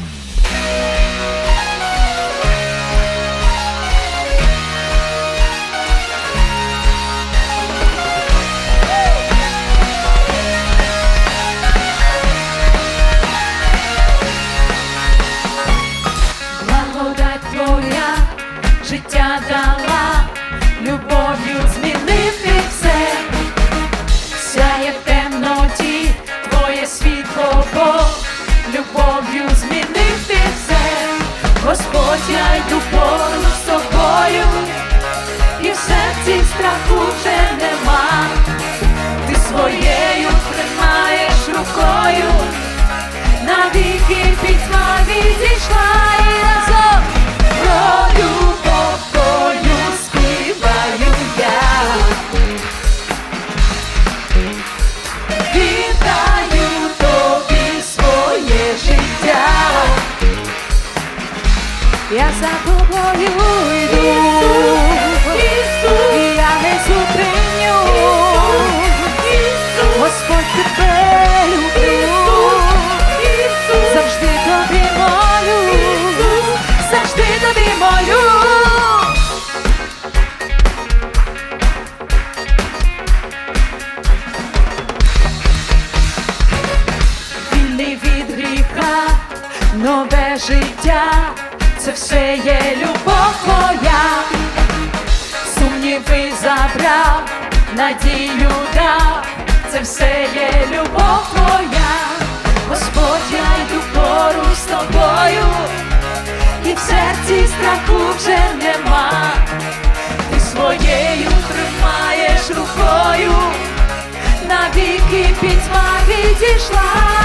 Bye. Я за тобою йду, і я не зупиню. Господь тебе люблю, завжди тобі молю, завжди тобі молю. Вільний від гріха, нове життя, це все є любов твоя, сумніви забрав, надію дав, це все є любов твоя, Господь, я йду поруч з тобою, і в серці страху вже нема, ти своєю тримаєш рукою. Навіки пітьма відійшла.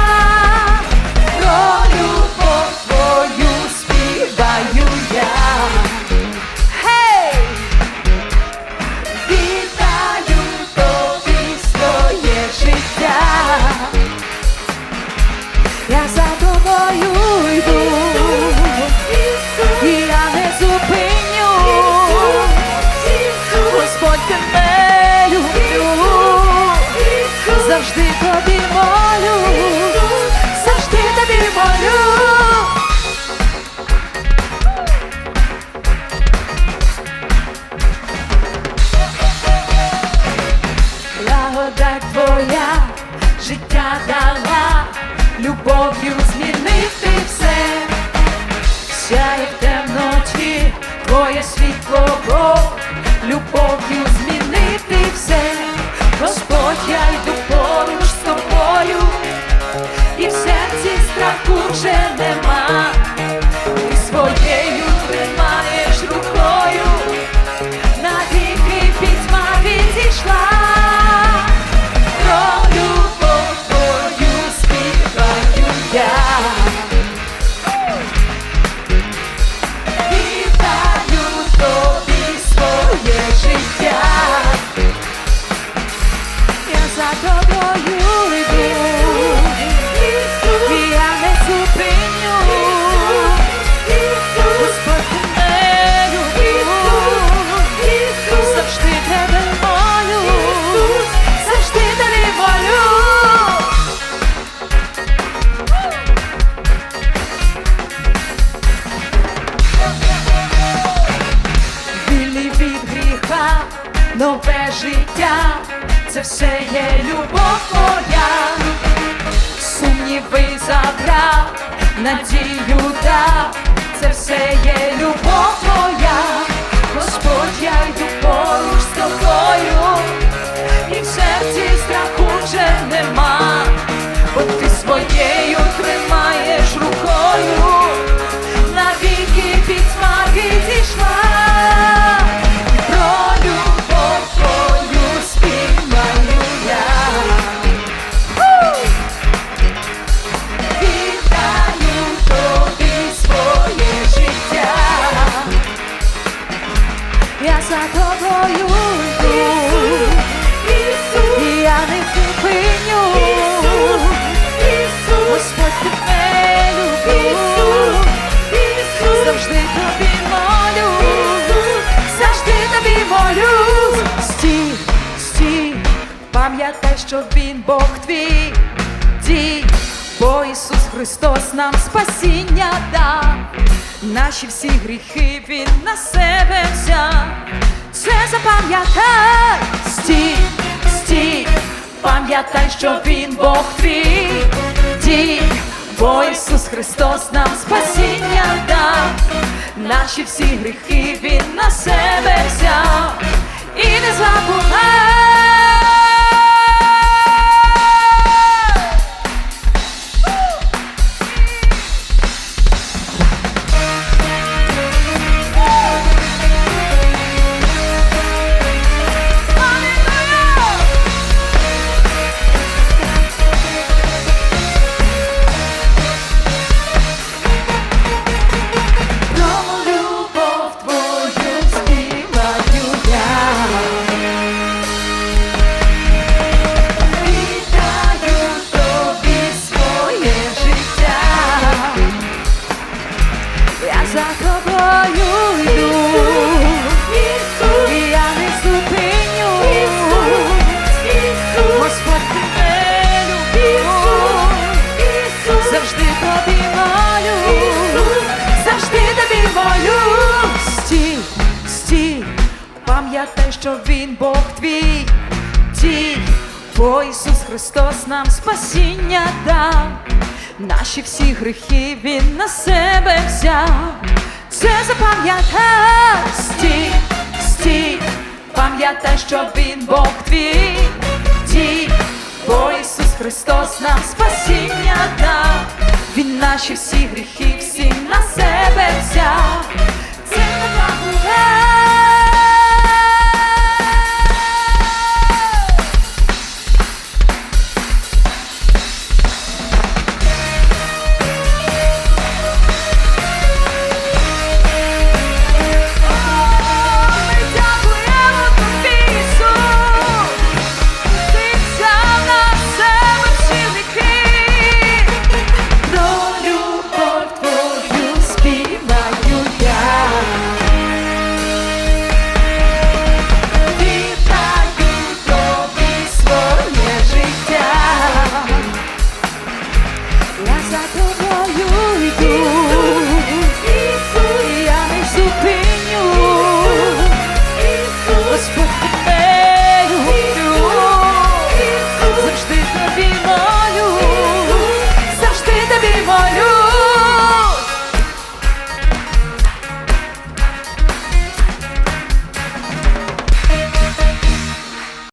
Тобою йду, і я не зупиню. Господь тебе люблю, завжди тобі молю, завжди тобі молю. Благодать твоя життя дала, любов'ю змінити все, сяє твоє світло, Бог, любов'ю змінити все, Господь, я йду поруч з тобою, і в серці страху вже твоя, сумніви забрав, надію дав, це все є що він Бог твій, дій, бо Ісус Христос нам спасіння дав, наші всі гріхи Він на себе взяв. Це запам'ятай, стій, стій, пам'ятай, що Він Бог твій, дій, бо Ісус Христос нам спасіння дав, наші всі гріхи Він на себе взяв і не забувай. Бо Ісус Христос нам спасіння дав, наші всі гріхи Він на себе взяв. Це запам'ятай, стій, стій, пам'ятай, що Він Бог твій, дій, бо Ісус Христос нам спасіння дав, Він наші всі гріхи всі на себе взяв.